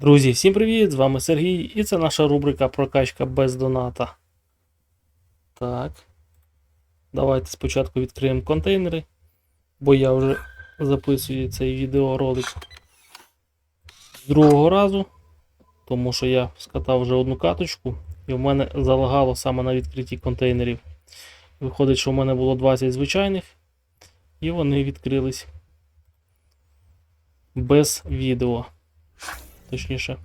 Друзі, всім привіт! З вами Сергій, і це наша рубрика Прокачка без доната. Так. Давайте спочатку відкриємо контейнери, бо я вже записую цей відеоролик з другого разу, тому що я скатав вже одну каточку, і в мене залагало саме на відкритті контейнерів. Виходить, що в мене було 20 звичайних, і вони відкрились без відео. Точніше,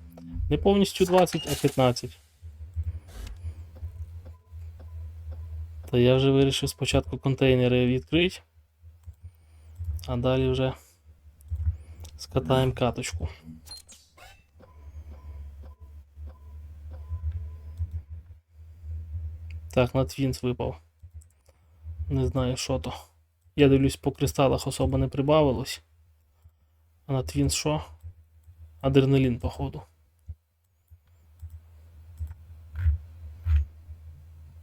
не повністю 20, а 15. Та я вже вирішив спочатку контейнери відкрити, а далі вже скатаємо каточку. Так, на твінс випав. Не знаю, що то. Я дивлюсь, по кристалах особо не прибавилось. А на твінс що? Адреналін, походу.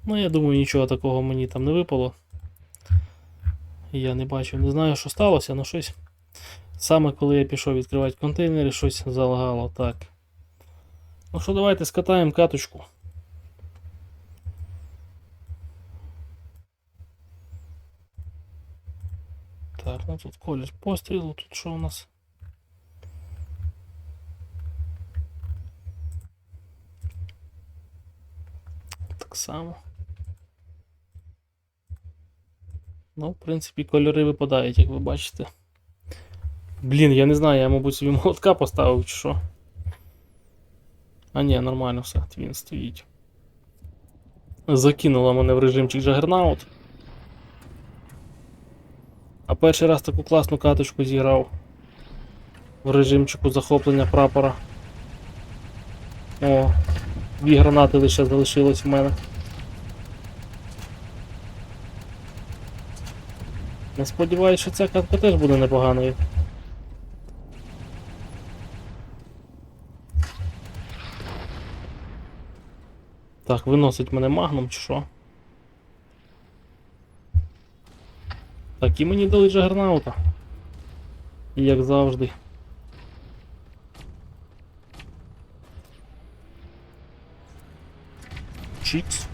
Ну, я думаю, нічого такого мені там не випало. Я не бачу, не знаю, що сталося, але щось. Саме коли я пішов відкривати контейнери, щось залагало так. Ну що, давайте скатаємо каточку. Так, ну тут колір пострілу, тут що у нас? Так само. Ну, в принципі, кольори випадають, як ви бачите. Блін, я не знаю, я, мабуть, собі молотка поставив чи що. А ні, нормально все, твін стоїть. Закинула мене в режимчик Juggernaut. А перший раз таку класну каточку зіграв в режимчику захоплення прапора. О, дві гранати лише залишилось в мене. Я сподіваюся, що ця катка теж буде непоганою. Так, виносить мене магном чи що? Так, і мені дали джагернаута. І як завжди. Чікс.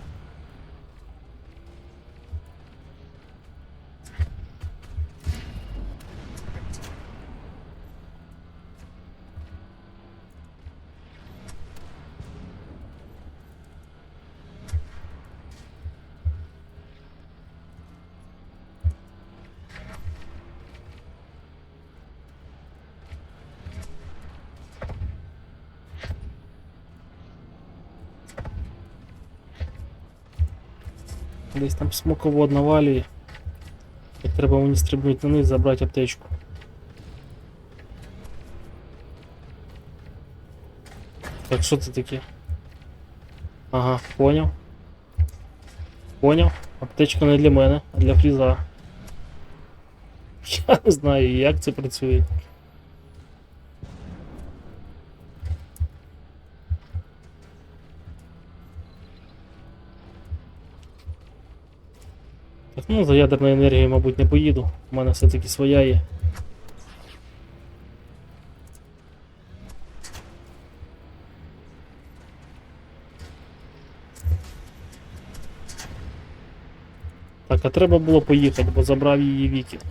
Десь там смоковод навалює. Як треба мені стрибнути на низ, забрати аптечку. Так, що це таке? Ага, поняв. Поняв. Аптечка не для мене, а для фріза. Я не знаю, як це працює. Ну за ядерною енергією, мабуть, не поїду. У мене все-таки своя є. Так, а треба було поїхати, бо забрав її вікінг.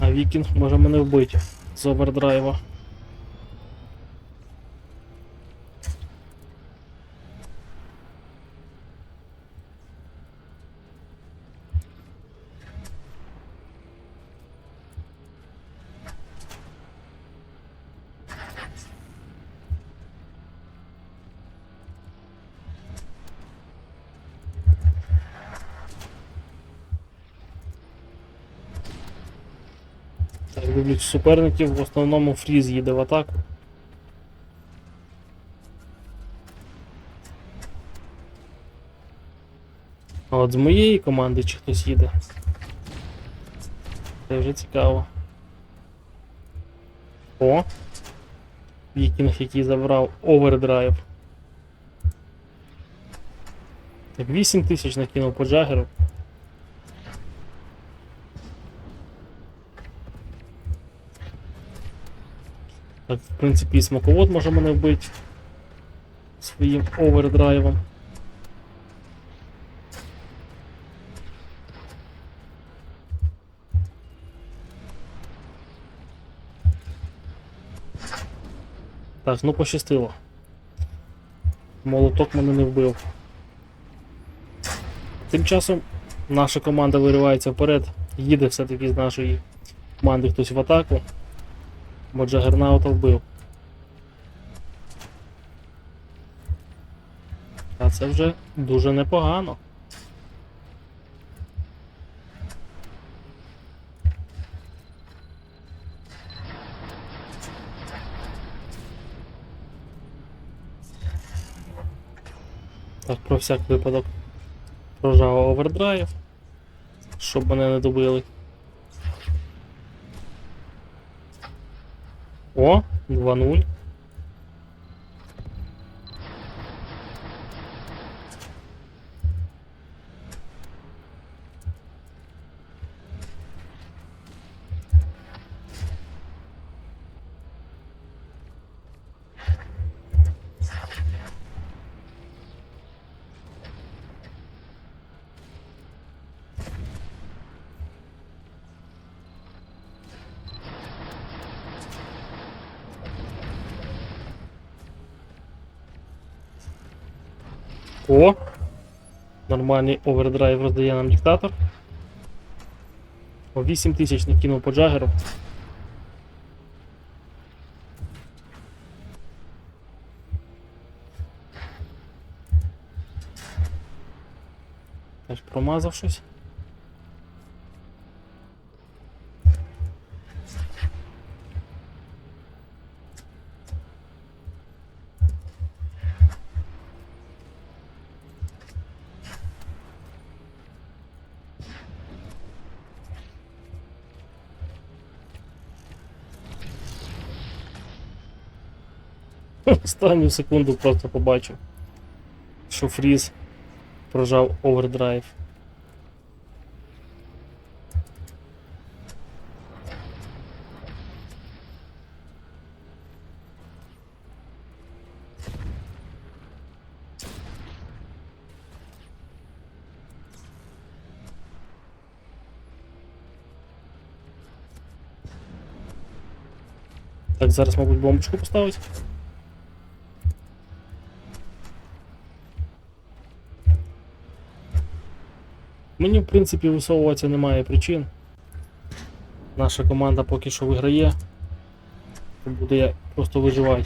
А вікінг може мене вбити з овердрайва. Так, дивлюсь, суперників в основному фріз їде в атаку. А от з моєї команди чи хтось їде. Це вже цікаво. О! Вікінг, який забрав овердрайв. Так, 8 тисяч накинув по джагеру. Так, в принципі, і смаковод може мене вбити своїм овердрайвом. Так, ну пощастило. Молоток мене не вбив. Тим часом наша команда виривається вперед, їде все-таки з нашої команди хтось в атаку, бо Джагернаута вбив. А це вже дуже непогано. Так, про всяк випадок прожав овердрайв, щоб мене не добили. О, 2-0. О! Нормальний овердрайв роздає нам диктатор. О 8 тисяч не кинув по джагеру. Теж промазав щось. Останню секунду просто побачив, що фріз прожав овердрайв. Так, зараз, мабуть, бомбочку поставить. Мені, в принципі, висовуватися немає причин. Наша команда поки що виграє. Буде просто виживати.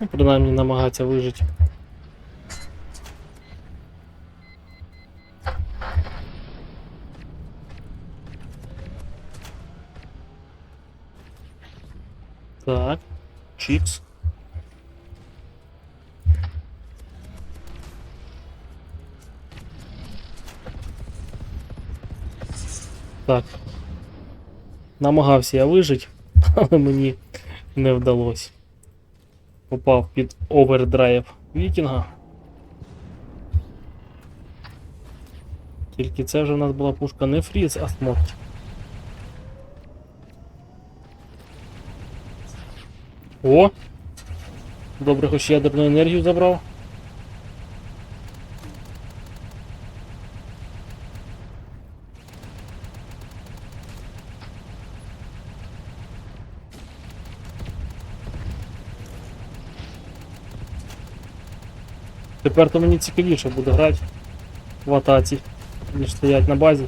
Ну, принаймні намагатися вижити. Так, чікс. Так. Намагався я вижити, але мені не вдалося. Попав під овердрайв вікінга. Тільки це вже в нас була пушка не фріз, а смокт. О! Добре, хоч ядерну енергію забрав. Тепер то мені цікавіше буде грати в атаці, ніж стоять на базі.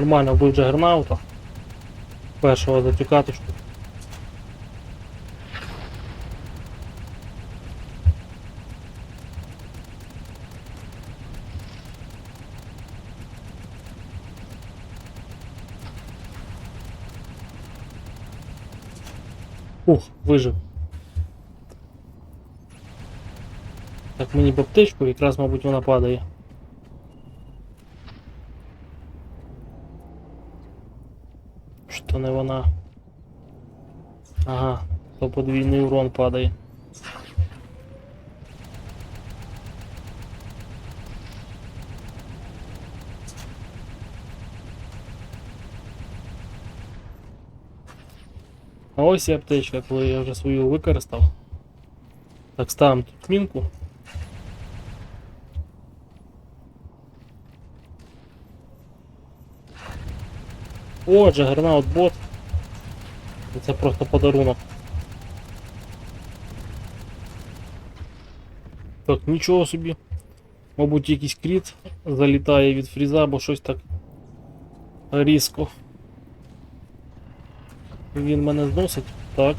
Нормально вбив джагернаута. Першого за цю. Ух, вижив. Так, мені б якраз, мабуть, вона падає. Не вона. Ага, то подвійний урон падає. Ось і аптечка, коли я вже свою використав. Так, ставимо тут мінку. О, Джагернаут бот. Це просто подарунок. Так, нічого собі. Мабуть, якийсь кріт залітає від фріза, бо щось так різко. Він мене зносить. Так.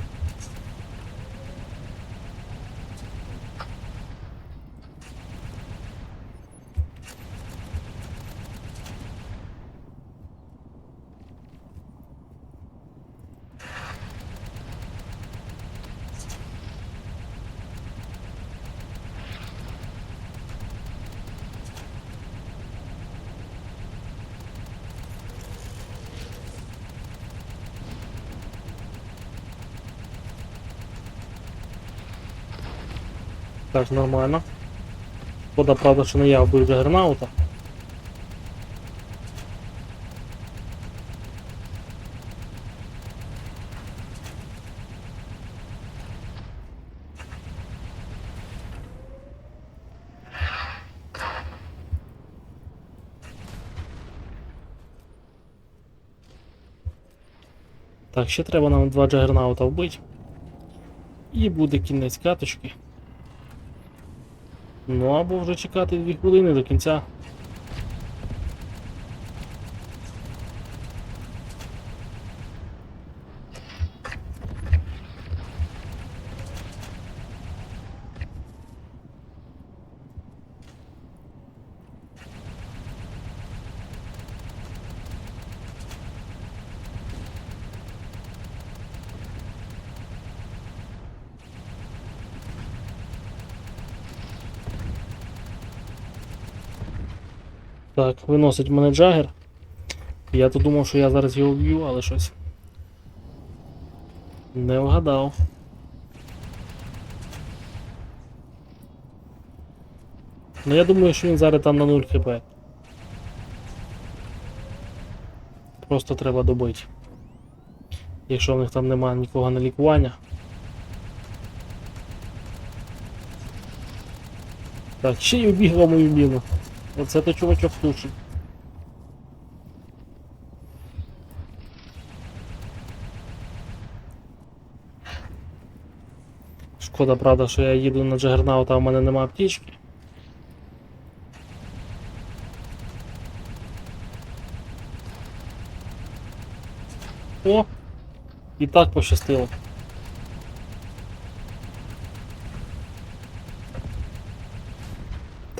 Так, нормально. Шкода, правда, що не я вбив Джагернаута. Так, ще треба нам два джагернаута вбити. І буде кінець каточки. Ну або вже чекати 2 хвилини до кінця. Так, виносить мене джагер. Я то думав, що я зараз його вб'ю, але щось. Не вгадав. Ну я думаю, що він зараз там на 0 хп. Просто треба добити. Якщо в них там немає нікого на лікування. Так, ще й убігла мою міну. Оце то чувачок тушить. Шкода, правда, що я їду на Джагернаута, а в мене нема аптечки. О! І так пощастило.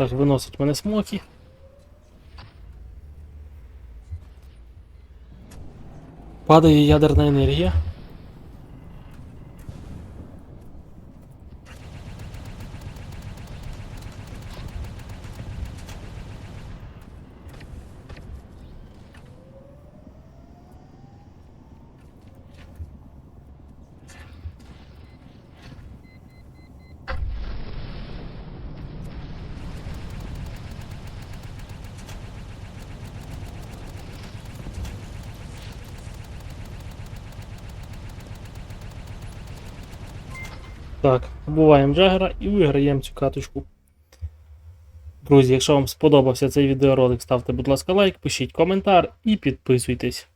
Так, виносить мене смоки. Падає ядерна енергія. Так, побуваємо Джагера і виграємо цю каточку. Друзі, якщо вам сподобався цей відеоролик, ставте, будь ласка, лайк, пишіть коментар і підписуйтесь.